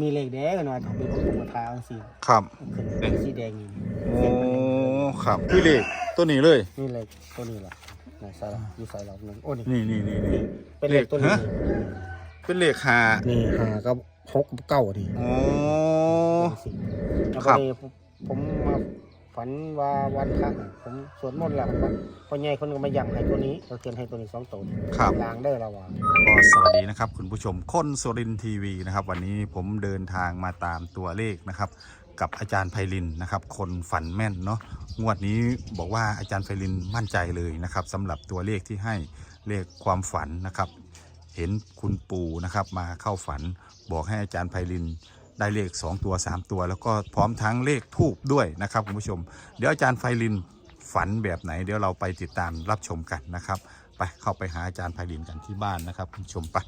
มีเลขแดงหน่อยเขาเป็นของกระทาอังสีครับขึ้นเป็นสีแดงนี่โอ้ครับคือเลขตัวนี้เลย นี่เลขตัวนี้แหละไหนใส่ละอยู่ใส่ละหนึ่งโอ้นี่นี่นี่นี่นี่เป็นเลขตัวนี้ฮะเป็นเลขหานี่หากับหกกับเก้าดิโอ้แล้วครัก็บนี่ผมผมมา ฝันว่าวันพระน่ะผมสวดมนต์แล้วมันพ่อใหญ่คนก็มาย่ำให้ตัวนี้ก็เขียนให้ตัวนี้สองตัวครับ ลางได้อแล้วว่า ก็สวัสดีนะครับคุณผู้ชมคนสุรินทีวีนะครับ วันนี้ผมเดินทางมาตามตัวเลขนะครับ กับอาจารย์ไพลินนะครับ คนฝันแม่นเนาะงวดนี้บอกว่าอาจารย์ไพลินมั่นใจเลยนะครับสำหรับตัวเลขที่ให้เลขความฝันนะครับ เห็นคุณปู่นะครับมาเข้าฝันบอกให้อาจารย์ไพลิน ได้เลข 2 ตัว 3 ตัว แล้วก็พร้อมทั้งเลขทูบด้วยนะครับคุณผู้ชม เดี๋ยวอาจารย์ไพลินฝันแบบไหน เดี๋ยวเราไปติดตามรับชมกันนะครับไปเข้าไปหาอาจารย์ไพลินกันที่บ้านนะครับคุณผู้ชมไป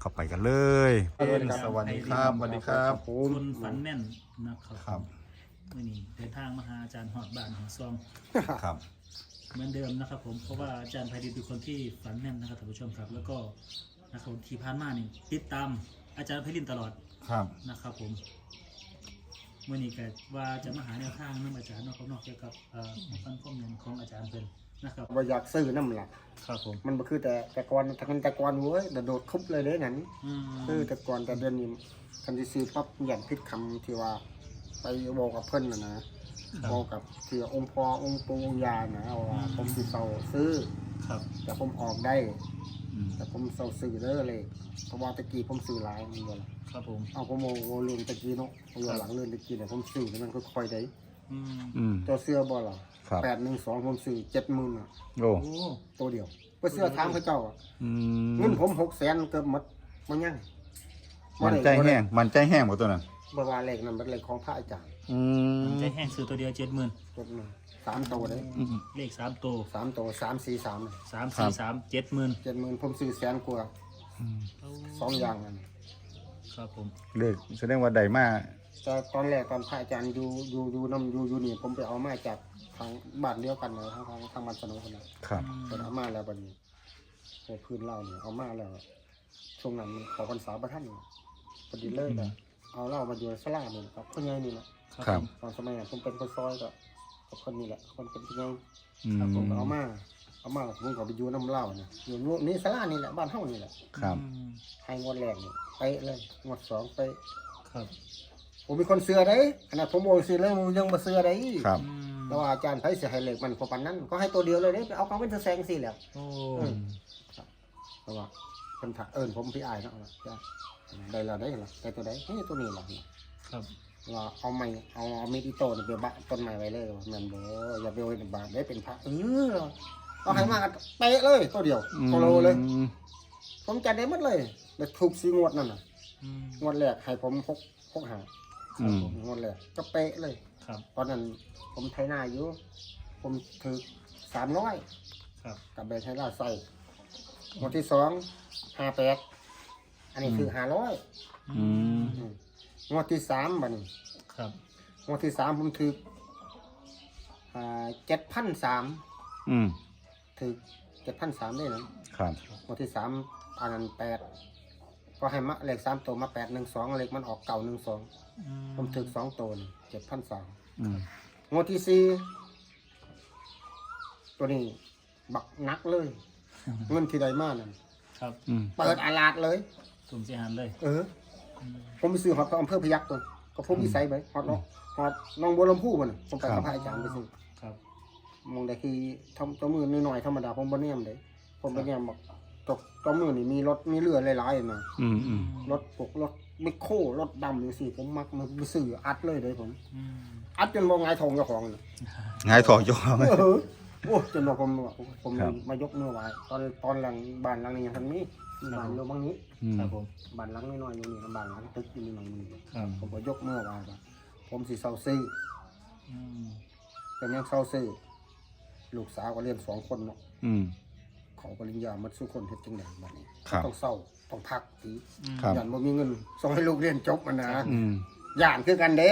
เข้าไปกันเลยสวัสดีครับสวัสดีครับสวัสดีครับผมคนฝันแม่นนะครับครับมื่อนี้เดินทางมาหาอาจารย์หอดบ้านหอดซองครับ เหมือนเดิมนะครับผมเพราะว่าอาจารย์ไพดินเป็นคนที่ฝันแม่นนะครับท่านผู้ชมครับ แล้วก็นะครับที่ผ่านมานี่ติดตามอาจารย์ไพดินตลอด ครับ นะครับผมเมื่อนี้ก็ว่าจะมาหาแนวทางน้ำอาจารย์เนอกนอกเกี่ยวกับเอ่อฟันข้อมูลของอาจารย์เป็นนะครับว่าอยากซื้อน้ำหลัก ครับผมมันบ่คือแต่แต่ก่อนถ้ากันแต่ก่อนเว้ยแต่โดดคุบเลยเด้นั้นอืมคือแต่ก่อนแต่เดือนนี้คันที่ซื้อปั๊บอย่างพิดคำที่ว่า ไปบอกกับเพิ่นนะนะบอกกับที่ว่าองค์พ่อองค์ปู่องค์ยานะว่าผมสิเซาซื้อครับแต่ผมออกได้อืม แต่ผมเซาซื้อเด้อเลยเพราะว่าตะกี้ผมซื้อหลายมันบ่ล่ะครับผมเอาผมโมโมเรื่องตะกี้เนาะผมย้อนหลังเรื่องตะกี้เนี่ยผมซื้อแล้วมันก็ค่อยได้อืมอืมเจ้าเสื้อบ่ล่ะครับ แปดหนึ่งสองผมซื้อเจ็ดหมื่นอะโอ้โอ้ตัวเดียวไปเสื้อถามเขาเจ้าอะอืเงินมผมหกแสนเกือบหมดมันยังมันใจแห้งมันใจแห้งหมดตัวนั้นบ่ว่าเลขนั้นเป็นเลขของพระอาจารย์อืมใจแห้งซื้อตัวเดียวเจ็ดหมื่นจดมาสามตัวเลยอืมเลขสามตัวสามตัวสามสี่สามสามครัสี่บสามเจ็ดหมื่นเจ็ดหมื่นผมซื้อแสนกว่าสองอย่างนั่นครับผมเลขแสดงว่าใดมากแต่ตอนแรกตอนพระอาจารย์อยู่อยู่อยู่น้ำอยู่อยู่นี่ผมไปเอามาจากทางบ้านเดียวกันเลยทางทางทางบ้านสนุกคนนั้นครับผมเอามาแล้วบัดนี้ในพื้นเล่าเนี่ยเอามาแล้วช่วงนั้นมันขอพรรษาประท่านพอดีเลยก็เอาเหล้ามาอยู่สลาเนี่ยครับคนใหญ่นี่แหละครับตอนสมัยนั้นผมเป็นคนซอยก็กับ คนนี้แหละคนเป็นคนใหญ่อืครับผมมก็เอามาเอามาผมก็ไปอยู่น้ำเหล้าเนี่ยอยู่นี่สลานี่แหละบ้านเฮานี่แหละครับอืมให้งวดแรกนี่ไปเลยงวดสองไปครับ ผมมีคนเสือได้ขนาดผมโอนซื้อแล้วผมยังมาเสือได้ครับอืมแล้วอาจารย์ไผเสียให้เหล็กมันพอปันนั้นก็ให้ตัวเดียวเลยเด้ไปเอาเขาเป็นแสงสิแหล้วโอ้อืมเพราะว่าคนถักเอิญผมพี่อายเนาะจ้ะได้แล้วได้แล้วได้ตัวใดนี่ตัวนี้หรอครับ ว่าเอาไม้เอาเอามีดอิโต้นี่ไปบะต้นไม้ไว้เลยว่าแมันบ่อย่าไปไว้ในบาทได้เป็นพระเออเอาให้มากันเป๊ะเลยตัวเดียวโคโลเลยอืมผมจัดได้หมดเลยแล้วถูกสีงวดนั่นน่ะอืมงวดแรกให้ผมหกหกหาอืมงวดแรกก็เป๊ะเลยครับตอนนั้นผมไถนาอยู่ ผมถือสามร้อยครับกับแบงค์ไทยราใส่งวดที่สองห้าแปดอันนี้คือห้าร้อยอืม งวดที่สามบัดนครับงวดที่สามผมถืออ่าเจ็ดพันสามอืมถือเจ็ดพันสามได้นะครับงวดที่สามอันนั้นแปดก็ให้มาเลขสามตัวมาแปดหนึ่งสองเลขมันออกเก่าหนึ่งสองอืผมถือสองตัวเจ็ดพันสามอืมงวดที่สี่ตัวนี้บักนักเลย เงินที่ใดมานั่นครับอืมเปิดอาลาดเลยตุ่มเสียหันเลย เออ ผมไปซื้อฮอตอำเภอพยัคฆ์ตัวก็ผมมีไซไปฮอตเนาะฮอตน้องบัวลำพูมันน่ะผมไปกับพระอาจารย์ไปซื้อครับมองได้คือทำตัวมือน้อยๆธรรมดาผมบ่เนียมเลยผมบ่เนียมบอกตกตัวมือนี่มีรถมีเรือหลายๆนะอืมอืมรถปกรถมิโครรถดำอย่างสี่ผมมักมันไปซื้ออัดเลยเลยผมอืมอัดจนบ่หงายทองเจ้าของน่ะหงายทองยอมเออโอ้จนว่าผมว่าผมครับมายกมือไหว้ตอนตอนหลังบ้านหลังนี้ยังทันมี บ้านอยู่บางนี้อืมครับผม บ้านหลังน้อยๆอยู่นี่บ้านหลังตึกอยู่นี่หลังนี้ครับ ผมก็ยกมือไหว้ว่าผมสิเซาซื้ออืมเป็นยังเซาซื้อลูกสาวก็เรียนสองคนเนาะอืม เขาปริญญามันสู้คนเฮ็ดจังไดบัดนี้ครับ ต้องเศร้าต้องพักทีครับ ย่านบ่มีเงินส่งให้ลูกเรียนจบมันนะอืม ย่านคือกันเด้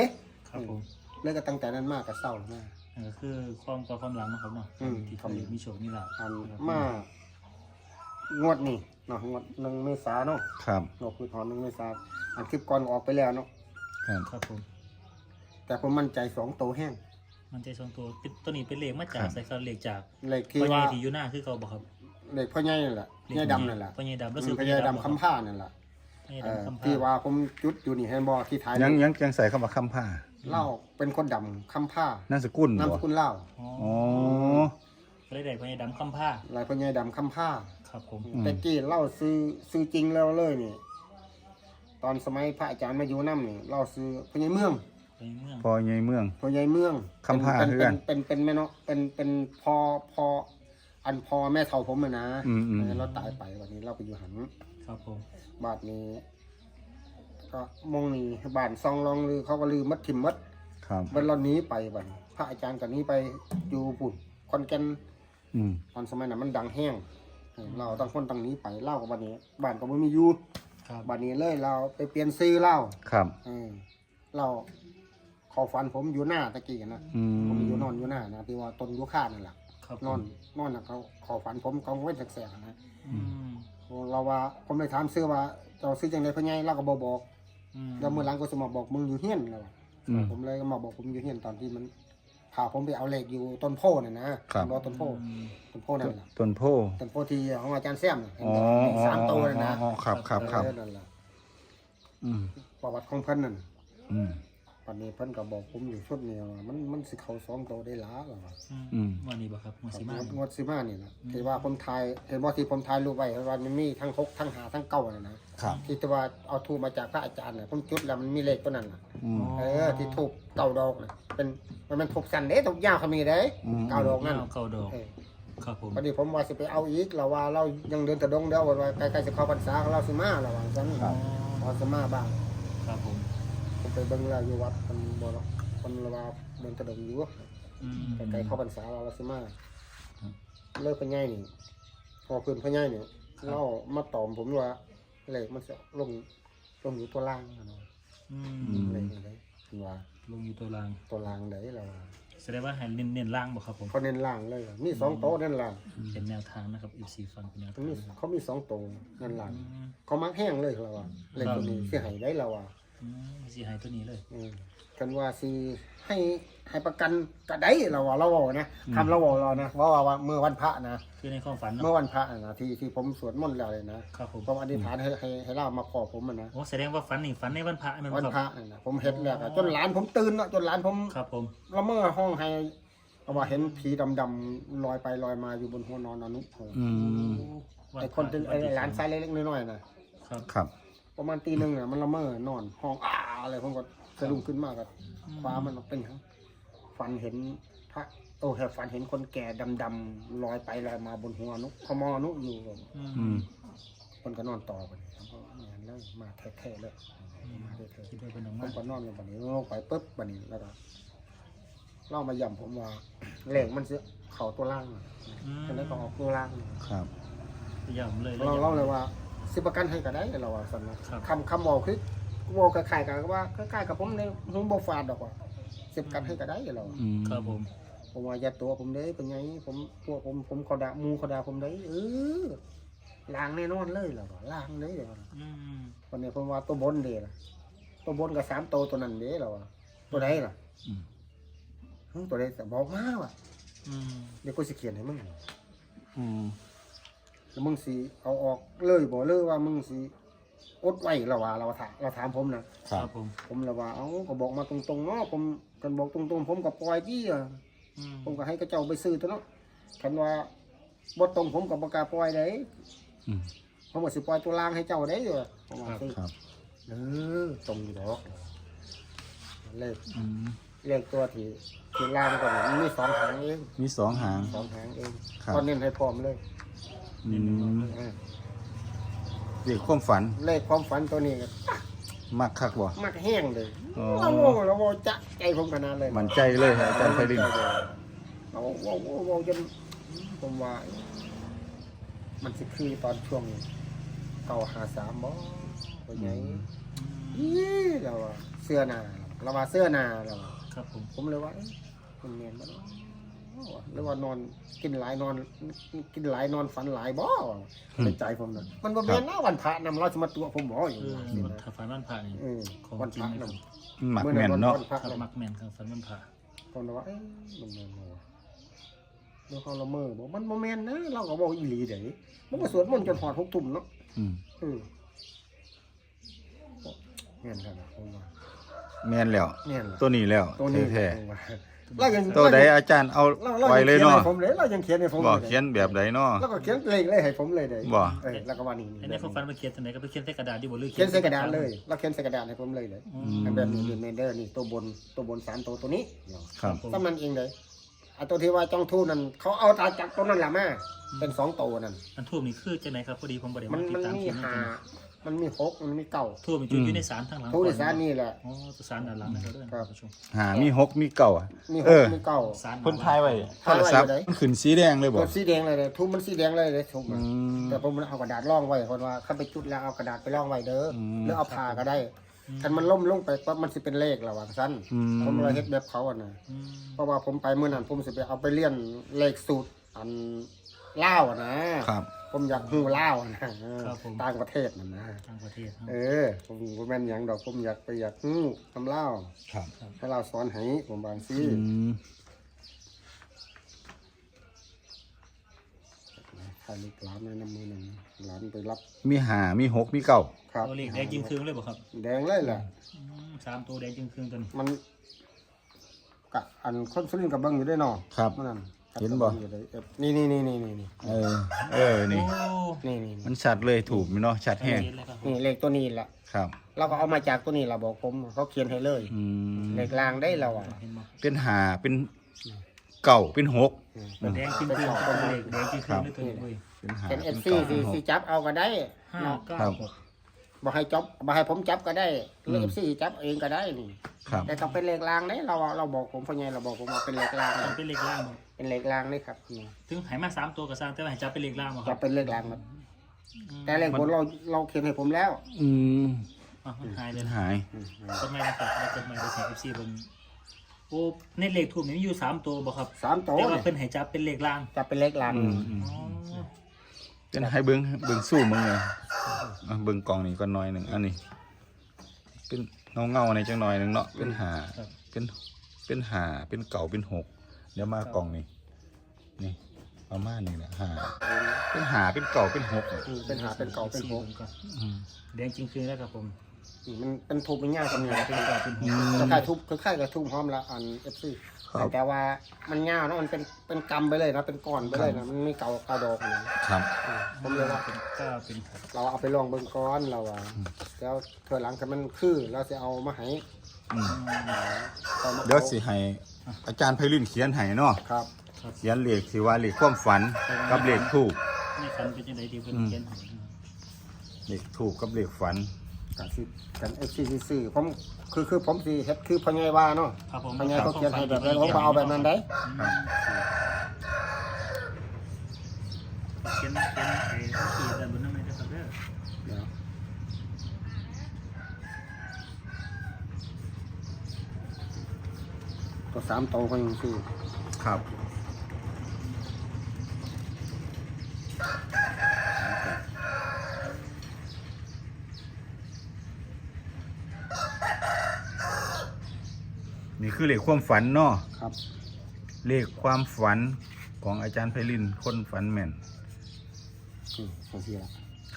ครับผมแล้วก็ตั้งแต่นั้นมาก็เศร้ามา นั่นก็คือความต่อความหลังนะครับเนาะอืม ที่เคยมีโชคมีลาภอันมา งวดนี่เนาะงวดหนึ่งเมษาเนาะครับเนาะคือถอนหนึ่งเมษาอันคลิปก่อนออกไปแล้วเนาะครับครับผม แต่ผมมั่นใจสองโตวแห้ง มันใจทรงตัวเป็นตัวนี้เป็นเลขมาจาครักบใส่ครับเลขจากเลขที่พ่อใหญ่ว่าที่อยู่หน้าคือเขาบอกครับเลขพ่อใหญ่นั่นแหละเลขใหญ่ดำนั่นแหละพ่อใหญ่ดำแล้วอืซื้มอพ่อใหญ่ดำคำผ้านั่นแหละพ่อใหญ่เออดำคำที่ผ้าว่าผมจุดอยู่นี่เห็นบ่ที่ท้ายยังยังยังใส่เข้ามาคำผ้าเล่าเป็นคนดำคำผ้านามสกุลนามบ่สกุลเล่า อ๋ออ๋อก็ เลยได้พ่อใหญ่ดำคำผ้าลายพ่อใหญ่ดำคำผ้าครับผมอืม แต่กี้เล่าซื้อซื้อจริงแล้วเลยนี่ ตอนสมัยพระอาจารย์มาอยู่น้ำนี่เล่าซื้อพ่อใหญ่เมืองไปเมืองพอใหญ่เมืองพ่อใหญ่เมืองคำผ้าเป็นคือกัเป็นนเป็นเป็นแม่เนาะเป็นเป็นพอพออันพอแม่เท่าผมอะนะอืมอืมเออเราตายไปวันนี้เราไปอยู่หัน ครับผมบาทนี้ ก็มองนี่บ้านซองลองลือเขาก็ลือมัดทิมมัดครับ วันเราหนี้ไปบัดนพระอาจารย์กับนี้ไปอยู่ปุ่นคอนแกน อืมตอนสมัยนั้นมันดังแห้งเออเราต้องคนต่างหนี้ไปเล่ากับวันนี้บ้านก็ไม่มีอยู่ครับบ้านนี้เลยเราไปเปลี่ยนซื้อเล่าครับเออเราเขอฟันผมอยู่หน้าตะกี้นะอืมผมอยู่นอนอยู่หน้านะที่ว่าต้นยุค่านั่นแหละครับนอนนอนนะเขาเขอฟันผมกองไว้แสกๆนะอืมเราว่าผมเลยถามซื้อว่าเจ้าซื้อจังไดเพ่อไงเราก็บบอกอืมแล้วเมื่อหลังก็จะมาบอกมึงอยู่เฮียนแล้วว่ะอืมผมเลยก็มาบอกผมอยู่เฮียนตอนที่มัน พาผมไปเอาเหล็กอยู่ต้นโพน่ะนะครับรอต้นโพอืมต้นโพนั่นแหละต้นโพต้นโพที่ของอาจารย์แซมน่ะเห็นอ๋อบ่อ๋อสามตัวน่ะนะอ๋อครับครับครับเออนั่นแหละอืมประวัติของเพิ่นนั่นอืม วันนี้เพิ่นก็บอกผมอยู่ชุดนี้ว่ามันมันสิเข้าสองตัวได้หล้าแล้วว่ะอืมวันนี้บ่ครับวันสิมางดงวดสิมานี่นะที่ว่าผมถ่ายเห็นว่าที่ผมถ่ายรูปไว้ว่ามันมีทั้งหกทั้งหาทั้งเก้าน่ะนะครับ ที่ที่ว่าเอาทูบมาจากพระอาจารย์น่ะผมจุดแล้วมันมีเลขตัวนั้นน่ะอืม เออที่ทูบเก้าดอกน่ะเป็นมันเป็นทูบสั้นเด้ทูบยาวเขามีเด้อืม เก้าดอกนั่นเก้าดอกเออ ครับผม พอดีผมว่าสิไปเอาอีกเราว่าเรายังเดินตะดงเดียวว่าใกล้ๆจะเข้าพรรษาเราสิมาระหว่างนั้นครับเราสิมาบ้างครับผมผม ไปเบิ่งแล้วอยู่วัดมันบ่เนาะคนละว่าเดินตะดงอยู่อืมใกล้ๆเข้าพรรษาเราเราสิมาเลิกพญายนี่พอคืนพญายนี่เรามาตอมผมว่าเลขมันจะลงลงอยู่ตัวล่างนะเนาะอือืมมเลขนี่เลยคือว่าลงอยู่ตัวราง ตัวล่างไหนเราแสดงว่าให้เน้นเน้นล่างบ่ครับผมเขาเน้นล่างเลยมีสองโต๊ะนั่นล่ะเป็นแนวทางนะครับ FC ฟังเป็นแนวเขาทางมีเขามีสองโต๊ะนั่นล่าง อืม เขามักแห้งเลยเราว่าเลขตัวนี้สิให้ได้เราอะ อืมสิให้ตัวนี้เลยอืมกันว่าสิให้ให้ประกันก็ได้เราว่าเราบอกนะคำเราบอกเรานะว่าว่าว่าเมื่อวันพระนะคือในความฝันเมื่เนาะอวันพระนะที่ที่ผมสวดมนต์แล้วเลยนะครับผมผมอธิษฐานให้ให้ให้เล่ามาขอผมมันนะโอ้แสดงว่าฝันนี่ฝันในวันพระแม่นวันบ่พคระรับ นั่นนะผมเห็นแล้วอะจนหลานผมตื่นเนาะจนหลานผมครับผมละเมอห้องให้เอาว่าเห็นผีดำๆลอยไปลอยมาอยู่บนหัวนอนอนุโหอืมไอ้คนเป็นไอ้หลานชายเล็กๆน้อยๆนะครับ ครับ ประมาณตีหนึ่งน่ะมันละเมอนอนห้องอ้าอะไรผมก็สะดุ้งขึ้นมาก็คว้ามันออกเป็นหยังฝันเห็นพระโอ้แหฝันเห็นคนแก่ดำๆลอยไปลอยมาบนหัวนุขมอนุอยู่ผมอือืมมคนก็นอนต่อไปผมก็งานเลยมาแท้ๆเลยมาแท้คิดว่าเป็นออกๆผมา มก็นอนลงไปนี้ลงไปปุ๊บบันนี้แล้วก็เล่ามาย่ำผมว่าเหล็กมันเสียเข่าตัวล่างอะอืม ฉะนั้นก็ออกตัวล่างครับย่ำเลยเราเล่าเลยว่า สิประกันให้ก็ได้เราว่าสันนะครับคำคำบอกคือบอกกับใครกันว่าคล้ายๆกับผมในผมบอฟาดดอกว่าสิประกันให้ก็ได้เราอะอืมครับผม ผมว่าอย่าตัวผมเด้เป็นไงผมพวกผมผมเขาด่าหมูเขาด่าผมเด้เออล้างแน่นอนเลยเราว่าล้างเลยเราว่าอืมวันนี้ผมว่าตัวบนเด้ล่ะตัวบนกับสามตัวตัวนั้นเด้เราว่าตัวใดล่ะอืม หึตัวใดแต่บอกมาว่ะอืมเดี๋ยวกูสิเขียนให้มึง อืม แล้วมึงสิเอาออกเลยบอกเลยว่ามึงสิอดไว้เราว่าเราถามเราถามผมนะ ครัครับบผม ผมเลยว่าเอ้าก็บอกมาตรงๆเนาะผมกันบอกตรงๆ ผมก็ปล่อยที่อะอืมผมก็ให้กระเจ้าไปซื้อตัวเนาะคันว่าบ่ตรงผมก็บ่กล้าปล่อยได้อืมผมก็สิปล่อยตัวล่างให้เจ้าได้อยู่ผมว่าสิครับ เออตรงอยู่ดอกเลขอืมเลขตัวที่ที่ล่างก่อนมันมีสองหางเองมีสองหาง สองหางเองครับก็เน้นให้พร้อมเลย อืมเออเรียกความฝันเลขความฝันตัวนี้ก็มักคักบ่ มักแห้งเลยอ๋อ เราโว้เราโว้จะใจผมขนาดเลยมันใจเลยฮะอาจารย์ไพรินเราโว้โว้โว้จนผมว่า มันสิคือตอนช่วงเก่าหาสามบ่ตัวใหญ่อีเราว่าเสื้อหนาเราว่าเสื้อหนาเราว่าครับผมผมเลยว่าเอ๊ะมันเนียนบ่เนาะ หรือว่านอนกินหลายนอน กินหลายนอนฝันหลายบ่ในใจผมน่ะมันบ่แม่นนะวันพระนำเราจะมาตัวผมบ่อยู่เออว่าสินะถ้าฝันวันพระนี่เออของวันจริพงระนะนหมักแม่นเนาะมื่อพักครับเลยมักแมนครับฝันมันผ่าคนว่าเอ๊ะมันแม่นบ่วะเมื่อเขาละเมอบอกมันบ่แม่นนะเราก็บอกอีหลีเดี๋ยวนี้มันก็สวดมนต์จนหอดหกทุ่มเนาะอืมเออแม่นครับผมว่าแม่นแล้ว แม่นล่ะ ตัวนี้แล้วตัวนี้แท้ผมว่า เรายังๆตัวใดอาจารย์เอาเราเราไว้ยังเลยเขียนเนาะให้ผมเลยเรายังเขียนให้ผมบ่ลเขียนแบบใดเนาะแล้วก็เขียนเลขเลยให้ผมเลยเด้บ่เออแล้วก็ว่านี่อันนี้เขาฝันมาเขียนตรงไหนก็ไปเขียนใส่กระดาษดีบ่หรือเขียนใส่กระดาษเลยเราเขียนใส่กระดาษให้ผมเลยเลยอือืมมแบบนี้นี่เมเดอร์นี่ตัวบนตัวบนสามตัวตัวนี้ครับผมสำนันเองเลยไอ้ตัวที่ว่าจ้องทูนั่นเขาเอาตาจับตัวนั้นแหละมาเป็นสองตัวนั่นอันทูบนี่คือจังไหนครับพอดีผมบ่ได้มัมานติดมันตามมีเขียนหา มันมีหกมันมีเก้าทูบมันอยู่อยู่ในศาลทางหลังทูที่สารนี่แหละ อ๋อตัวศาลด้านหลังนะครับเด้อครับท่านผู้ชมหามีหกมีเก่าอะมีหเอกอมีเก้าศาลเพิ่นทายไว้โทถ่ายรไว้ศัพท์อยู่ไหน มันขึ้นสีแดงเลยบ่ตัวสีแดงเลยเลยทุบมันสีแดงเลยเลยทุบอืมันมแต่ผมเอากระดาษร่องไว้คนว่าเข้าไปจุดแล้วเอากระดาษไปร่องไว้เด้ออมหรือเอาผ้าก็ได้ถ้ามันล่มลงไปปั๊บมันสิเป็นเลขระหว่างสั้นอืม ผมเลยเฮ็ดแบบเขาอะนะอืม เพราะว่าผมไปเมื่อนั้นผมสิไปเอาไปเลี้ยนเลขสูตรอันเล่าวอะนะครับ ผมอยากฮู้เล่าวอะนะเออต่างประเทศนั่นนะต่างประเทศเออผมผมแม่นหยังดอกผมอยากไปอยากฮู้ทำเล่าวครับให้เราสอนให้ผมบางซี่อืมถ่ายลูกหลานในน้ำมือนั่นหลานไปรับมีหามีหกมีเก่าครับตัวเลขแดงจึงครึ่งเลยบ่ครับแดงเลยแหละอืมสามตัวแดงจึงครึ่งตัวนี้มันกะอันคนสุรินทร์กับเบิ้งอยู่ด้วยเนาะครับมื่อนั้น เห็นบ่อยู่ได้เอฟนี่นี่นี่นี่นี่นี่เออ เออ นี่โอ้นี่นี่มันชัดเลยถูกไหมเนาะ ชัดแห้งเห็นเลยครับนี่เลขตัวนี้แหละครับ เราก็เอามาจากตัวนี้เราบอกผมเขาเขียนให้เลยอืม เลขลางได้เราอะเห็นบ่เป็นหาเป็นเก่า เป็นหกอืมแดงจึงครึ่งตัวเลขแดงจึงครึ่งเลยตัวนี้เว้ยเป็นหาเป็นเอเป็นฟซีเก่าเป็นหสีกจับเอาก็ได้ห้าเนาะเก้าครับหก บอกให้จับบอกให้ผมจับก็ได้หรือมเอฟซีจับเองก็ได้นี่ครับ แต่ต้องเป็นเลขลางได้เราเราบอกผมพ่อใหญ่เราบอกผมว่าเป็นเลขลางมันเป็นเลขล่างบ่เป็นเลขลางนี่ครับนี่ถึงใหายมาสามตัวก็สร้างแต่ว่าให้จับเป็นเลขล่างบ่คจะรับเป็นเลขลางครับแต่เลขบนเราเราเขียนให้ผมแล้วอืมอะมันหายเลยเป็นนะ หายอืมกฎหมายนะครับแล้วกฎหมายได้ใช้ FC เบิ่งโอ้ในเลขทูบนี่มีอยู่สามตัวบ่ครับสามตัวแต่ว่าเนี่ยเพิ่นให้จับเป็นเลขล่างจะเป็นเลขลาง อืมอืม อ๋อ เป็นให้เบิ้งเบิ้งสู้มึงเลยอะเบิ้งกล่องนี้ก็น้อยหนึ่งอันนี้ เป็นเงาเงาๆในจังน้อยหนึ่งเนาะเป็นหาครับเป็นเป็นหาเป็นเก่าเป็นหกเดี๋ยวมากล่องนี้นี่ประมาณนี้แหละหาเป็นหาเป็นเก่าเป็นหกอะอืมเป็นหาเป็นเก่าเป็นโกก่อนอืมแดงจริงคือแล้วครับผม มันเป็นทุบเป็นง่ายกันเนี่ยเป็นเก่าเป็นหอืกมคล้ายๆทุบคล้ายๆกับทุบพร้อมละอันเอฟซีครับแต่ว่ามันง่ายเนอะมันเป็นเป็นกำไปเลยนะเป็นก้อนไปเลยนะมันไม่เก่าเก่าดอกนะครับ อืมผมเลยว่าเป็นเก้าเป็นหกเราเอาไปลองเบิ่งก้อนเราอะแล้วเธอหลังถ้ามันคือเราจะเอามาให้อืมอามาเดี๋ยวสิให้อาจารย์ไพลินเขียนให้เนาะ ครับ เขียนเลขที่ว่าเลขความฝันกับเลขถูก ในฝันเป็นยังไงดีเพิ่นอืมเขียนให้เลขถูกกับเลขฝัน กันสิกันเอฟซีซื้อผมคือคือผมสิเฮ็ดคือพ่อใหญ่ว่าเนาะครับผมพ่อใหญ่เขาเขียนให้แบบนั้นผมก็เอาแบบนั้นได้ครับเขียนเขียนไอ้ที่ด้านบนนั่นเลยนะครับเด้อเดี๋ยวตัวสามโตวก็ยังซื้อครับ คือเลขความฝันเนาะครับ เลขความฝันของอาจารย์ไพลินคนฝันแม่นอืมเขาเสีย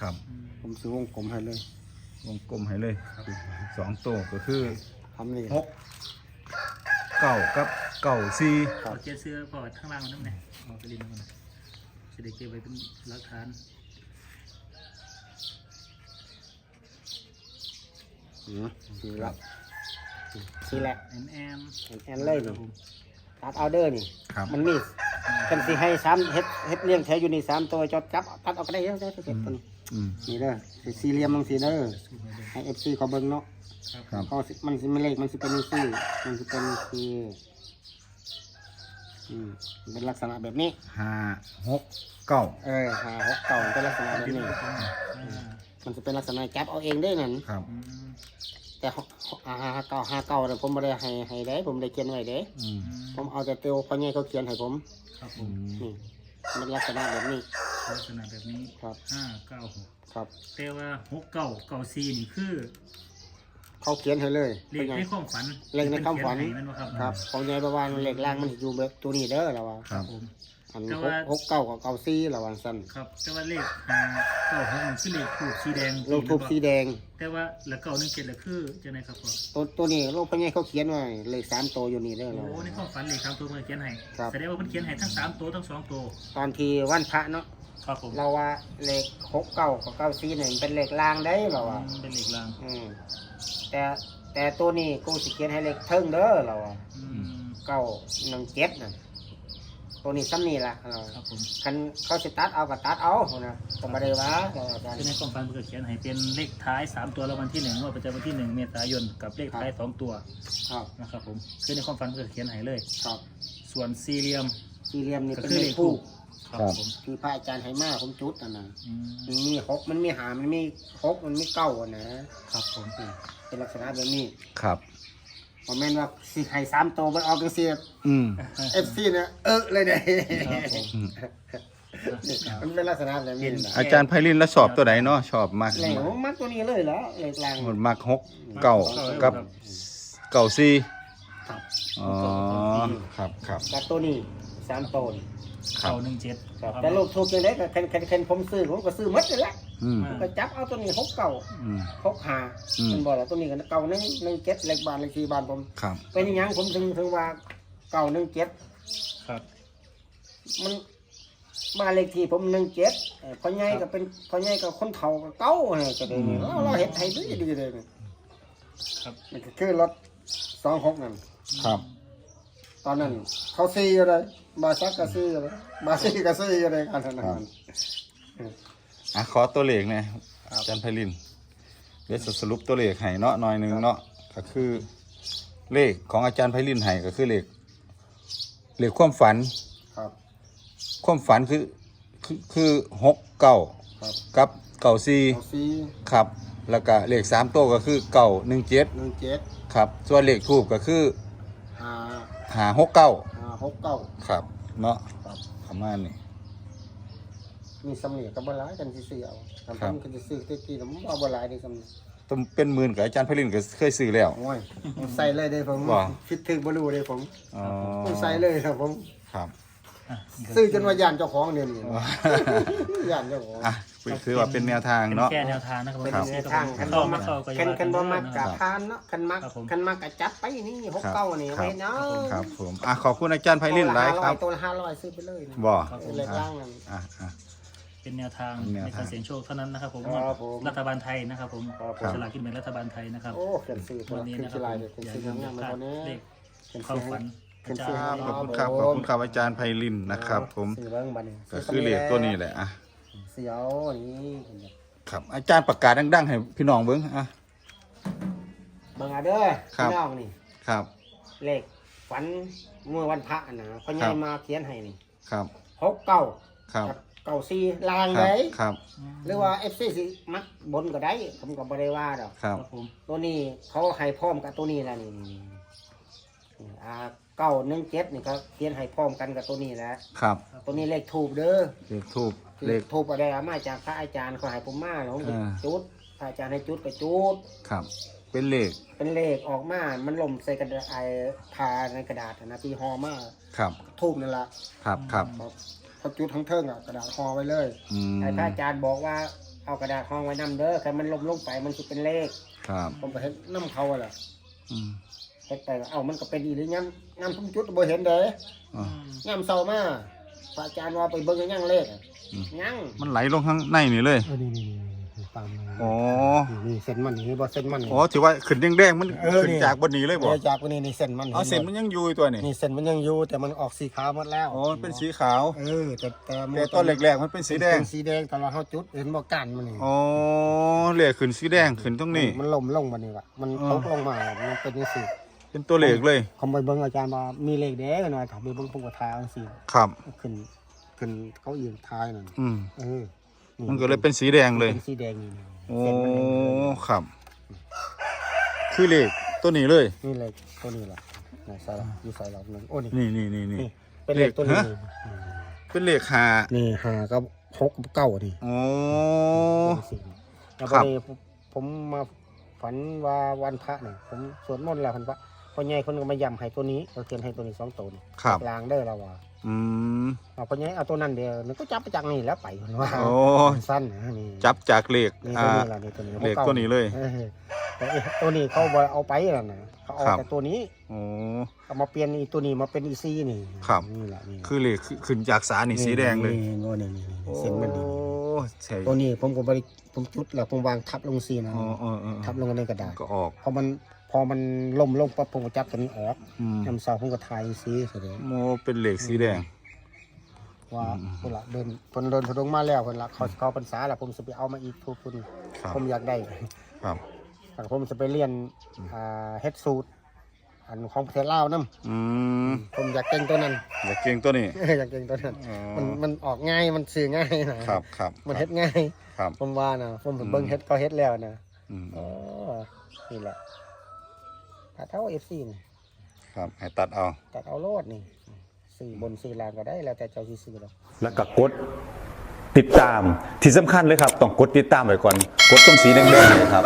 ครับ ผมซื้อวงกลมให้เลยวงกลมให้เลยสองตัวก็คือทำนี่หกเก้ากับเก้าสี่ครัเอาบเขียนเสื้อพอข้างล่างมันนั่นแหละเอาไปเรียนมันนะจะได้เก็บไว้เป็นหลักฐานอืมสีละ สีแหละแอนแอนแอนเลยนี่ตัดเอาเดอร์นี่ ครับ มันมีกันสิให้สามเฮ็ดเฮ็ดเลี้ยงแถวอยู่นี่สามตัวจดจับตัดออกก็ได้เยอะได้เสร็จตัวนี้อืม นี่เด้อสิสี่เหลี่ยมลงสีเด้อสู้มาเลยให้เอฟซีเขาเบิ่งเนาะครับครับ เขาสิมันสิไม่เลขมันสิเป็นสี่มันสิเป็นสี่อืมเป็นลักษณะแบบนี้ ห้าหกเก้าเออหาหกเก่าเป็นลักษณะแบบเป็นนี้แบบนี้อ่ามันจะเป็นลักษณะจับเอาเองได้นั่นครับ อืม แต่หหาหาเก่าหาเก่าเนี่ยผมไม่ได้ให้ให้ได้ ผมได้เขียนไว้เด้ อืมผมเอาแต่เตียวพ่อใหญ่เขาเขียนให้ผมครับผอืมมนี่มันลักษณะแบบนี้ลักษณะแบบนี้ครับห้าเก้าหกครับ แต่ว่าหกเก้าเก้าสี่นี่คือเขาเขียนให้เลยเลขในความฝันเลขในความฝันเป็เขียให้มันบ่ครับครับของยายประวานเลขล่างมันสิอยู่แบบตัวนี้เด้อเราว่า ครับผม อันแต่หว่ากหกเก้ากับเก้าสี่เราว่าสั้นครับ แต่ว่าเลขอ่าเก้าหกมันคือเลขถูกสีแดงลูกทูบสีแดง แต่ว่าแล้วเก้าหนึ่งเจ็ดแล้วคือจะไหนครับพ่อตัวตัวนี้ลูกพ่อใหญ่เขาเขียนไว้เลขสามตัวอยู่นี่เด้อเราโอ้ในความฝันเลขสามตัวมันเขียนให้ครับ แสดงว่ามันเขียนให้ทั้งสามตัวทั้งสองตัวตอนที่วันพระเนาะครับผมเราว่าเลขหกเก้ากับเก้าสี่เนี่ยเป็นเลขล่างได้เราว่า อืมเป็นเลขลางอืมแต่แต่ตัวนี้กูสิเขียนให้เลขเทิงเด้อเราว่าอืมเก้าหนึ่งเจ็ดน่ะ ตัวนี้ซ้ำนี่ละเราครับผมคันเขาสิตัดเอาก็ตัดเอานะต้องมาได้ว่าเราว่ากันคือในความฝันมันก็เขียนให้เป็นเลขท้ายสามตัวแล้ววันที่หนึ่งงวดประจำวันที่หนึ่งเมษายนกับเลขท้ายสองตัวครับนะครับผมคือในความฝันมันก็เขียนให้เลย ครับส่วนสี่เหลี่ยมสี่เหลี่ยมนี่ก็เป็นคือเลเลขขคู่ คู่ครับครับ ผมคือพระอาจารย์ให้มาผมจุดนะนะอืมมันมีหกมันมีหามันมีหกมันมีเก้าอะนะครับผมอืมเป็นลักษณะแบบนี้ ครับ พอแม่นว่าสิให้สามตัวไปออกกันเสียอืม เอฟซีเนี่ยเออเลยเนี่ยครับผมอืมมันเป็นลักษณะแบบนี้นะอาจารย์ไพลินแล้วสอบตัวไหนเนาะชอบมากเหลวมัดตัวนี้เลยเหรอเหล็กลางมันมากหกเก้ากับเก้าสี่ครับอ๋อครับครับกับตัวนี้สามตัวนี่ครับเก้าหนึ่งเจ็ด ครับแต่ลูกถูกยังไงก็เคนเคนเคนผมซื้อผมก็ซื้อหมัดเลยแหละ อืมผมก็จับเอาตัวนี้หกเก้าอืม หกหาอืม มันบอกแล้วตัวนี้ก็เก้าหนึ่งหนึ่งเจ็ดเลขบานเลขที่บานผม ครับ เป็นอยังผมถึงถึงว่าเก้าหนึ่งเจ็ดครับ มันบ้านเลขที่ผมหนึ่งเจ็ดพ่อใหญ่ก็เป็นพ่อใหญ่ก็คนเฒ่าก็เก้าเนี่ยก็ได้นี่เราเราเห็นให้ดีดีเลยนี่ครับ นี่ก็คือรถสองหกนั่น ครับ ตอนนั้น เขาซีอะไรบาซักก็ซีอะไรบาซีก็ซีอะไรกันนั้น อะขอตัวเลขหน่อยอาจารย์ไพลินเดี๋ยวจะสรุปตัวเลขให้เนาะหน่อยหนึงเนาะก็คือ เลขของอาจารย์ไพลินให้ก็คือเลขเลขความฝัน ครับ ความฝันคือคือคือหกเก้าครับกับเก้าสี่เขาซีครับ แล้วก็เลขสามตัวก็คือเก้าหนึ่งเจ็ดหนึ่งเจ็ดครับ ส่วนเลขทูบก็คือห้าหาหกเก้าห้าหกเก้าครับเนาะครับ ประมาณนี้ มีสำเนียงกับบหลายกันที่ซื้อเอาทำครับทำกันที่ซื้อที่กี่ผมเอาบหลายในสำเนียงต้องเป็นหมื่นกับอาจารย์ไพลินก็เคยซื้อแล้ว โอ้ยผมใส่เลยเด้ผมว่า คิดถึงบรูเลยผมอ๋อผมใส่เลยครับผม ครับ อะนี่ก็ซื้อจนว่าย่านเจ้าของเดี๋ยวนี้ย่านเจ้าของ อะคือว่าเป็นแนวทางเป็นเนาะแค่แนวทางนะครับเป็นผมแนวทางคันเข้าบ่มามักเข้าก็อคัย่านคันบ่มักนะคกัรับบพานเนาะคันมักครับผมคันมักกับจับไปนี่หกเก้านี่ครับไว้เนาะครับผม อะขอบคุณอาจารย์ไพลินหลายครับตัวละห้าร้อยซื้อไปเลยนะบ่ครับผมเล็กล่างนั่น อะอะ เป็นแนวทางแนวในทางการเสี่ยงโชคเท่านั้นนะครับผมครับผมรัฐบาลไทยนะครับผมครับผมฉลากกินแบ่งรัฐบาลไทยนะครับโอ้เขียนซื้อตัววันละนี้ขึ้นนะครัที่บลายผมเลยเขียนอย่าซื้อลืมงามๆพมาลาดคนนี้ เลขเขียนเข้าซื้อฝันเขียนอาซื้อจารย์ ขอบคุณครับขอบคุณครับอาจารย์ไพลินนะครับ ผมซื้อเบิ้งบัดนี้ก็คือเลขตัวนี้แหละอะเสียวนี่ครับ อาจารย์ประกาศดังๆให้พี่น้องเบิ้งอะ เบิ่งเอาเด้อครับ พี่น้องนี่ครับ เลขฝันเมื่อวันพระนะพ่อใหญ่มาเขียนให้นี่ครับ หกเก้าครับกับ เก้าสี่ลางครัเลบยครับ หรือว่าเอฟซีสิมักบนก็ได้ ผมก็บ่ได้ว่าดอกครับครับ ผมตัวนี้เขาให้พร้อมกับตัวนี้แล้วนี่นี่นี่นี่อ่าเก้าหนึ่งเจ็ดนี่เขาเขียนให้พร้อมกันกับตัวนี้แหล้วครับ ตัวนี้เลขถูกเด้อเลขทูบคือเลขถูกอะไรเอามาจากพระอาจารย์เขาให้ผมมาแล้วผมอ่า จุดพระอาจารย์ให้จุดก็จุด ครับ เป็นเลขเป็นเลขออกมา มันหล่มใส่กระดาษไอ้ทาในกระดาษนะที่ห่อมาครับ ทูบนั่นละครับครับ ครับ เขาจุดทั้งเทิงอะกระดาษห่อไว้เลยอืมไอ้พระอาจารย์บอกว่าเอากระดาษห่อไว้นำเด้อแค่มันหล่มลงไปมันจะเป็นเลข ครับผมก็เห็นน้ำเขาอะล่ะอืมเฮ็ดไปก็เอ้ามันก็เป็นอีหรือยังน้ำทุ่มจุดบ่เห็นเด้อะย่ำเศร้ามาพระอาจารย์ว่าไปเบิ่งยังเลขอะอืม ยังมันไหลลงข้างในนี่เลย เออนี่นี่นี่ตามมา อ๋อนี่เส้นมันนี่บ่เส้นมันนี่ อ๋อถือว่าขึ้นแดงๆมันเออขึ้นนี่ จากบนนี้เลยบ่เดี๋ยวจากวันนี้นี่เส้นมันอ๋อเส้นมันยังอยู่ตัวนี่นี่เส้นมันยังอยู่แต่มันออกสีขาวหมดแล้วอ๋อเป็นสีขาวเออแต่แต่มัแต่ต้นแรกๆมันเป็นสีแดงเป็นสีแดงตอนเราเฮาจุดเห็นบ่กันมันนี่อ๋อเหล็กขึ้นสีแดงขึ้นตรงนี้ มันล่มลงมานี่ว่ะมันอ๋อ ตกลงมามันเป็นจังซี่เป็นตัวเหล็กเลยผมไปเบิ่งอาจารย์ว่ามีเลขแดงหน่อยครับไปเบิ่งผมก็ทายจังซี่ครับ ขึ้นขึ้นเขาอีกทายนั่นอืมเออมันก็เลยเป็นสีแดงเลย เป็นสีแดงนี่ โอ้เส้นมันนี่ครับ คือเหล็กตัวนี้เลย นี่เลขตัวนี้ล่ะไหนใส่ละอยู่ใส่ละนึงโอ้นี่นี่นี่นี่นี่ นี่เป็นเลขตัวนี้ฮะ เป็นเหล็กหานี่หากับหกกับเก้านี่โอ้แล้วครัพอบ ดีผมมาฝันว่าวันพระเนี่ยผมสวดมนต์แล้วเพิ่นว่าพ่อใหญ่เพิ่นก็มาย้ำให้ตัวนี้ก็เขียนให้ตัวนี้สองตัวนี่ครับ ลางเด้อเราว่า อืมเอาพ่อใหญ่เอาตัวนั้นเดียวนึกก็จับไปจากนี่แล้วไปเพิ่นว่าโอ้สั้นนะนี่จับจากเลขนี่อ่าตัวนี้ล่ะนี่ตัวนี้เลขตัวนี้เลยออแต่ไอ้ตัวนี้เขาบ่เอาไปแล้วนะเขาเอาครับ แต่ตัวนี้โอ้ เอามาเปลี่ยนอีตัวนี้มาเป็นอีซีนี่ครับ นี่แหละนี่คือเลขขึ้นจากสานี่สีแดงเลยนี่โง่นี่นี่นี่เส้นมันดีโอ้ใช่ตัวนี้ผมก็บริผมจุดแล้วผมวางทับลงซีนะอ๋ออ๋ออ๋อทับลงในกระดาษก็ออกพอมัน พอมันล่มลงปั๊บผมก็จับตัวนี้ออกอืม ยำเสาผมก็ทายซีเสร็จโมเป็นเหล็กสีแดง ว่าคนละเดินคนเดินถดงมาแล้วคนละเขาเขาพรรษาแล้วผมจะไปเอามาอีกทุกคนครับ ผมอยากได้ครับแต่ผมจะไปเรียนอ่าเฮ็ดสูตรอันของประเทศลาวนํอืมผมอยากเก่งตัวนั้น อยากเก่งตัวนี้ อยากเก่งตัวนั้นอ๋อ มันมันออกง่ายมันสื่อง่ายนะครับครับมันเฮ็ดง่าย ครับ ผมว่านะผมอืมเบิ่งเฮ็ดก็เฮ็ดแล้วนะอืมอ๋อนี่แหละ ตัดเอาเอฟซีนี่ครับให้ตัดเอา ตัดเอาโลดนี่ซื้อบนซื้อล่างก็ได้แล้วแต่เจ้าสิซื้อหรอกแล้วก็กดติดตามที่สำคัญเลยครับ ต้องกดติดตามไว้ก่อน กดตรงสีแดงๆเนยครับ